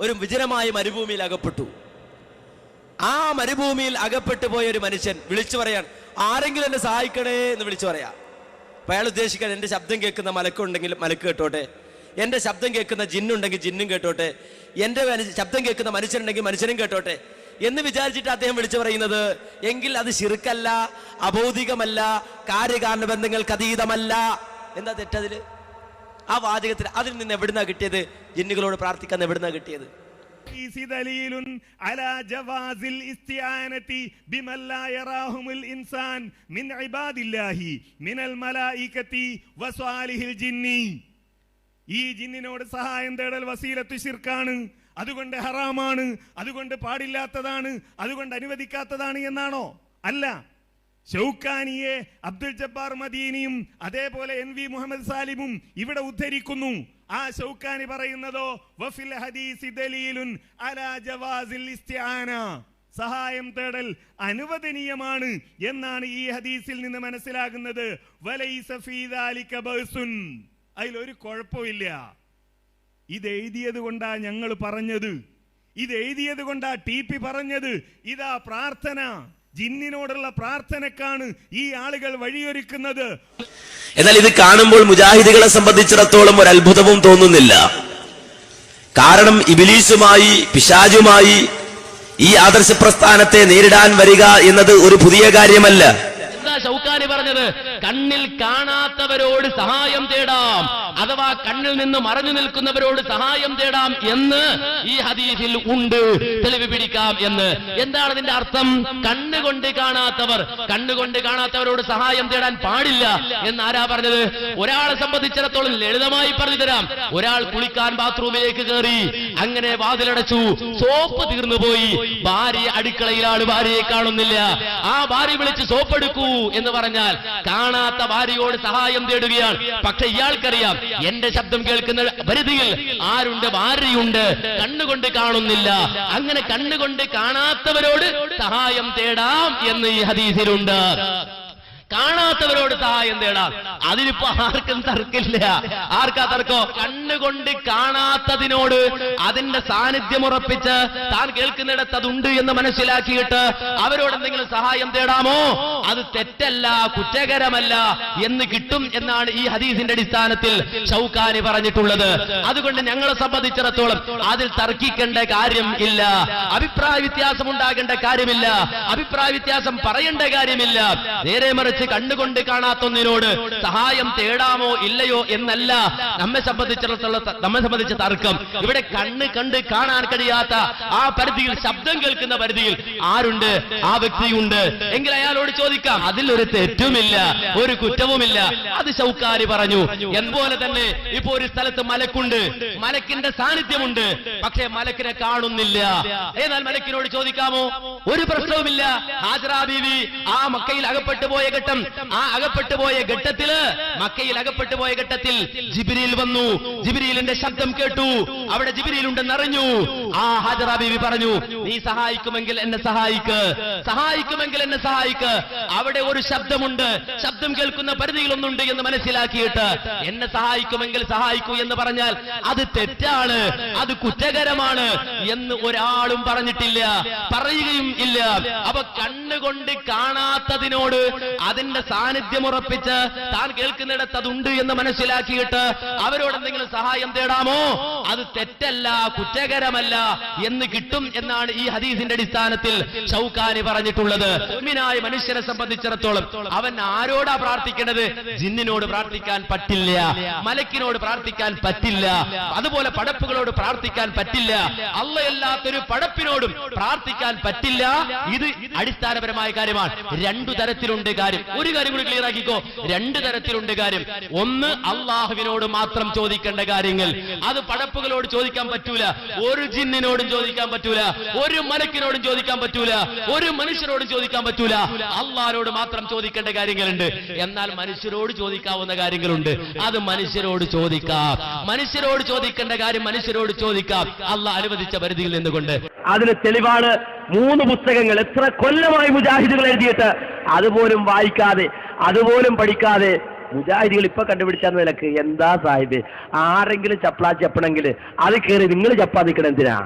ഒരു വിജനമായ മരുഭൂമിയിൽ അകപ്പെട്ടു. ആ മരുഭൂമിയിൽ അകപ്പെട്ടു പോയ ഒരു മനുഷ്യൻ വിളിച്ചു പറയാൻ ആരെങ്കിലും എന്നെ സഹായിക്കണേ എന്ന് വിളിച്ചു പറയാ. അപ്പൊ അയാൾ ഉദ്ദേശിക്കാൻ എന്റെ ശബ്ദം കേൾക്കുന്ന മലക്കുണ്ടെങ്കിൽ മലക്ക് കേട്ടോട്ടെ. എന്റെ ശബ്ദം കേൾക്കുന്ന ജിന്നുണ്ടെങ്കിൽ ജിന്നും കേട്ടോട്ടെ. എന്റെ ശബ്ദം കേൾക്കുന്ന മനുഷ്യനുണ്ടെങ്കിൽ മനുഷ്യനും കേട്ടോട്ടെ. എന്ന് വിചാരിച്ചിട്ട് അദ്ദേഹം വിളിച്ചു പറയുന്നത് എങ്കിൽ അത് ശിർക്കല്ല അബൗദികമല്ല കാര്യകാരണ ബന്ധങ്ങൾക്ക് അതീതമല്ല. എന്താ തെറ്റതിൽ? ആ വാചകത്തിൽ അതിൽ നിന്ന് എവിടുന്നാ കിട്ടിയത്? ജിന്നുകളോട് പ്രാർത്ഥിക്കാൻ എവിടുന്നാ കിട്ടിയത്? ഈ സഹായം തേടൽ വസീലത്തു ശിർക്കാണ്. അതുകൊണ്ട് ഹറാമാണ് അതുകൊണ്ട് പാടില്ലാത്തതാണ് അതുകൊണ്ട് അനുവദിക്കാത്തതാണ് എന്നാണോ? അല്ല. ഷൗക്കാനിയെ അബ്ദുൽ ജബ്ബാർ മദീനിയും അതേപോലെ എൻ വി മുഹമ്മദ് സാലിമും ഇവിടെ ഉദ്ധരിക്കുന്നു. ആ ഷൗക്കാനി പറയുന്നതോ വഫിൽ ഹദീസി ദലീലുൻ അലാ ജവാസിൽ ഇസ്തിആന. സഹായം തേടൽ അനുവദനീയമാണ് എന്നാണ് ഈ ഹദീസിൽ നിന്ന് മനസ്സിലാകുന്നത്. അതിലൊരു കുഴപ്പമില്ല. ഇത് എഴുതിയത് കൊണ്ടാ ഞങ്ങൾ പറഞ്ഞത്. ഇത് എഴുതിയത് കൊണ്ടാ ടി പി പറഞ്ഞത്. ഇതാ പ്രാർത്ഥന. ജിന്നിനോടുള്ള പ്രാർത്ഥനക്കാണ് ഈ ആളുകൾ വഴിയൊരുക്കുന്നത്. എന്നാൽ ഇത് കാണുമ്പോൾ മുജാഹിദികളെ സംബന്ധിച്ചിടത്തോളം ഒരു അത്ഭുതവും തോന്നുന്നില്ല. കാരണം ഇബിലീസുമായി പിശാജുമായി ഈ ആദർശ പ്രസ്ഥാനത്തെ നേരിടാൻ വരിക എന്നത് ഒരു പുതിയ കാര്യമല്ല. ഷൗക്കാനി പറഞ്ഞത് കണ്ണിൽ കാണാത്തവരോട് സഹായം തേടാം അഥവാ കണ്ണിൽ നിന്ന് മറഞ്ഞു നിൽക്കുന്നവരോട് സഹായം തേടാം എന്ന് ഈ ഹദീസിൽ ഉണ്ട്. തെളിവ് പിടിക്കാം എന്ന്. എന്താണ് അതിന്റെ അർത്ഥം? കണ്ണുകൊണ്ട് കാണാത്തവർ കണ്ണുകൊണ്ട് കാണാത്തവരോട് സഹായം തേടാൻ പാടില്ല എന്ന് ആരാ പറഞ്ഞത്? ഒരാളെ സംബന്ധിച്ചിടത്തോളം ലളിതമായി പറഞ്ഞു തരാം. ഒരാൾ കുളിക്കാൻ ബാത്റൂമിലേക്ക് കയറി അങ്ങനെ വാതിലടച്ചു. സോപ്പ് തീർന്നു പോയി. ഭാര്യ അടുക്കളയിലാണ് ഭാര്യയെ കാണുന്നില്ല. ആ ഭാര്യ വിളിച്ച് സോപ്പ് എടുക്കൂ എന്ന് പറഞ്ഞാൽ കാണാത്ത ഭാര്യയോട് സഹായം തേടുകയാണ്. പക്ഷെ ഇയാൾക്കറിയാം എന്റെ ശബ്ദം കേൾക്കുന്ന പരിധിയിൽ ആരുണ്ട് ഭാര്യയുണ്ട്. കണ്ണുകൊണ്ട് കാണുന്നില്ല. അങ്ങനെ കണ്ണുകൊണ്ട് കാണാത്തവരോട് സഹായം തേടാം എന്ന് ഈ ഹദീസിലുണ്ട്. കാണാത്തവരോട് സഹായം തേടാം അതിനിപ്പോ ആർക്കും തർക്കില്ല. ആർക്കാ തർക്കോ? കണ്ണുകൊണ്ട് കാണാത്തതിനോട് അതിന്റെ സാന്നിധ്യം ഉറപ്പിച്ച് താൻ കേൾക്കുന്നിടത്ത് അതുണ്ട് എന്ന് മനസ്സിലാക്കിയിട്ട് അവരോട് എന്തെങ്കിലും സഹായം തേടാമോ? അത് തെറ്റല്ല കുറ്റകരമല്ല എന്ന് കിട്ടും എന്നാണ് ഈ ഹദീസിന്റെ അടിസ്ഥാനത്തിൽ ഷൗക്കാനി പറഞ്ഞിട്ടുള്ളത്. അതുകൊണ്ട് ഞങ്ങളെ സംബന്ധിച്ചിടത്തോളം അതിൽ തർക്കിക്കേണ്ട കാര്യം ഇല്ല. അഭിപ്രായ വ്യത്യാസം ഉണ്ടാകേണ്ട കാര്യമില്ല. അഭിപ്രായ വ്യത്യാസം പറയേണ്ട കാര്യമില്ല. നേരെ മറിച്ച് കണ്ണുകൊണ്ട് കാണാത്തൊന്നിനോട് സഹായം തേടാമോ ഇല്ലയോ എന്നല്ല നമ്മെ സംബന്ധിച്ചിടത്തോളം നമ്മെ സംബന്ധിച്ച തർക്കം. ഇവിടെ കണ്ണ് കണ്ട് കാണാൻ കഴിയാത്ത ആ പരിധിയിൽ ശബ്ദം കേൾക്കുന്ന പരിധിയിൽ ആരുണ്ട്? ആ വ്യക്തിയുണ്ട്. എങ്കിൽ അയാളോട് ചോദിക്കാം അതിലൊരു തെറ്റുമില്ല ഒരു കുറ്റവുമില്ല. അത് ശൗക്കാരി പറഞ്ഞു. എന്തുപോലെ തന്നെ ഇപ്പൊ ഒരു സ്ഥലത്ത് മലക്കുണ്ട്. മലക്കിന്റെ സാന്നിധ്യമുണ്ട്. പക്ഷേ മലക്കിനെ കാണുന്നില്ല. എന്നാൽ മലക്കിനോട് ചോദിക്കാമോ? ഒരു പ്രശ്നവുമില്ല. ഹാജറാ ബീവി ആ മക്കയിൽ അകപ്പെട്ടു പോയ ഘട്ടം. ആ അകപ്പെട്ടു പോയ ഘട്ടത്തിൽ മക്കയിൽ അകപ്പെട്ടു പോയ ഘട്ടത്തിൽ ജിബിരിയിൽ വന്നു. ജിബിരിയിലിന്റെ ശബ്ദം കേട്ടു. അവിടെ ജിബിരിയിൽ ഉണ്ടെന്ന് അറിഞ്ഞു. ആ ഹാജറ പറഞ്ഞു നീ സഹായിക്കുമെങ്കിൽ എന്നെ സഹായിക്ക്. സഹായിക്കുമെങ്കിൽ എന്നെ സഹായിക്ക്. അവിടെ ഒരു ശബ്ദമുണ്ട്. ശബ്ദം കേൾക്കുന്ന പരിധിയിലൊന്നുണ്ട് എന്ന് മനസ്സിലാക്കിയിട്ട് എന്നെ സഹായിക്കുമെങ്കിൽ സഹായിക്കൂ എന്ന് പറഞ്ഞാൽ അത് തെറ്റാണ് അത് കുറ്റകരമാണ് എന്ന് ഒരാളും പറഞ്ഞിട്ടില്ല പറയുകയും ഇല്ല. അപ്പൊ കണ്ണുകൊണ്ട് കാണാത്തതിനോട് അതിന്റെ സാന്നിധ്യം ഉറപ്പിച്ച് താൻ കേൾക്കുന്നിടത്ത് അതുണ്ട് എന്ന് മനസ്സിലാക്കിയിട്ട് അവരോട് എന്തെങ്കിലും സഹായം തേടാമോ? അത് തെറ്റല്ല കുറ്റകരമല്ല എന്ന് കിട്ടും എന്നാണ് ഈ ഹദീസിന്റെ അടിസ്ഥാനത്തിൽ ഷൗക്കാനി പറഞ്ഞിട്ടുള്ളത്. മുഅ്മിനായ മനുഷ്യനെ സംബന്ധിച്ചിടത്തോളം അവൻ ആരോടാ പ്രാർത്ഥിക്കേണ്ടത് ജിന്നിനോട് പ്രാർത്ഥിക്കാൻ പറ്റില്ല മലക്കിനോട് പ്രാർത്ഥിക്കാൻ പറ്റില്ല അതുപോലെ പടപ്പുകളോട് പ്രാർത്ഥിക്കാൻ പറ്റില്ല അല്ലയല്ലാത്തൊരു പടപ്പിനോടും പ്രാർത്ഥിക്കാൻ പറ്റില്ല. ഇത് അടിസ്ഥാനപരമായ കാര്യമാണ്. രണ്ടു തരത്തിലുണ്ട് കാര്യം. ഒരു കാര്യം കൂടി ക്ലിയർ ആക്കിക്കോ. രണ്ട് തരത്തിലുണ്ട് കാര്യം. ഒന്ന് അള്ളാഹുവിനോട് മാത്രം ചോദിക്കേണ്ട കാര്യങ്ങൾ. അത് പടപ്പുകളോട് ചോദിക്കാൻ പറ്റൂല. ഒരു ജിന്നിനോടും ചോദിക്കാൻ പറ്റൂല. ഒരു മലക്കിനോടും ചോദിക്കാൻ പറ്റൂല. ഒരു മനുഷ്യരോടും ചോദിക്കാൻ പറ്റൂല. അള്ളാഹിനോട് മാത്രം ചോദിക്കേണ്ട കാര്യങ്ങളുണ്ട്. എന്നാൽ മനുഷ്യരോട് ചോദിക്കാവുന്ന കാര്യങ്ങളുണ്ട്. അത് മനുഷ്യരോട് ചോദിക്കാം. മനുഷ്യരോട് ചോദിക്കേണ്ട കാര്യം മനുഷ്യരോട് ചോദിക്കാം. അള്ളാഹ് അനുവദിച്ച പരിധിയിൽ നിന്നുകൊണ്ട്. അതിന് തെളിവാണ് മൂന്ന് പുസ്തകങ്ങൾ. എത്ര കൊല്ലമായി മുജാഹിദുകൾ എഴുതിയിട്ട് അതുപോലും വായിക്കാതെ അതുപോലും പഠിക്കാതെ മുജാഹിദികൾ ഇപ്പൊ കണ്ടുപിടിച്ചാന്ന് നിലയ്ക്ക് എന്താ സാഹിബ്? ആരെങ്കിലും ചപ്ലാ ചപ്പണമെങ്കിൽ അത് കയറി നിങ്ങൾ ചപ്പാ നിൽക്കണം എന്തിനാ?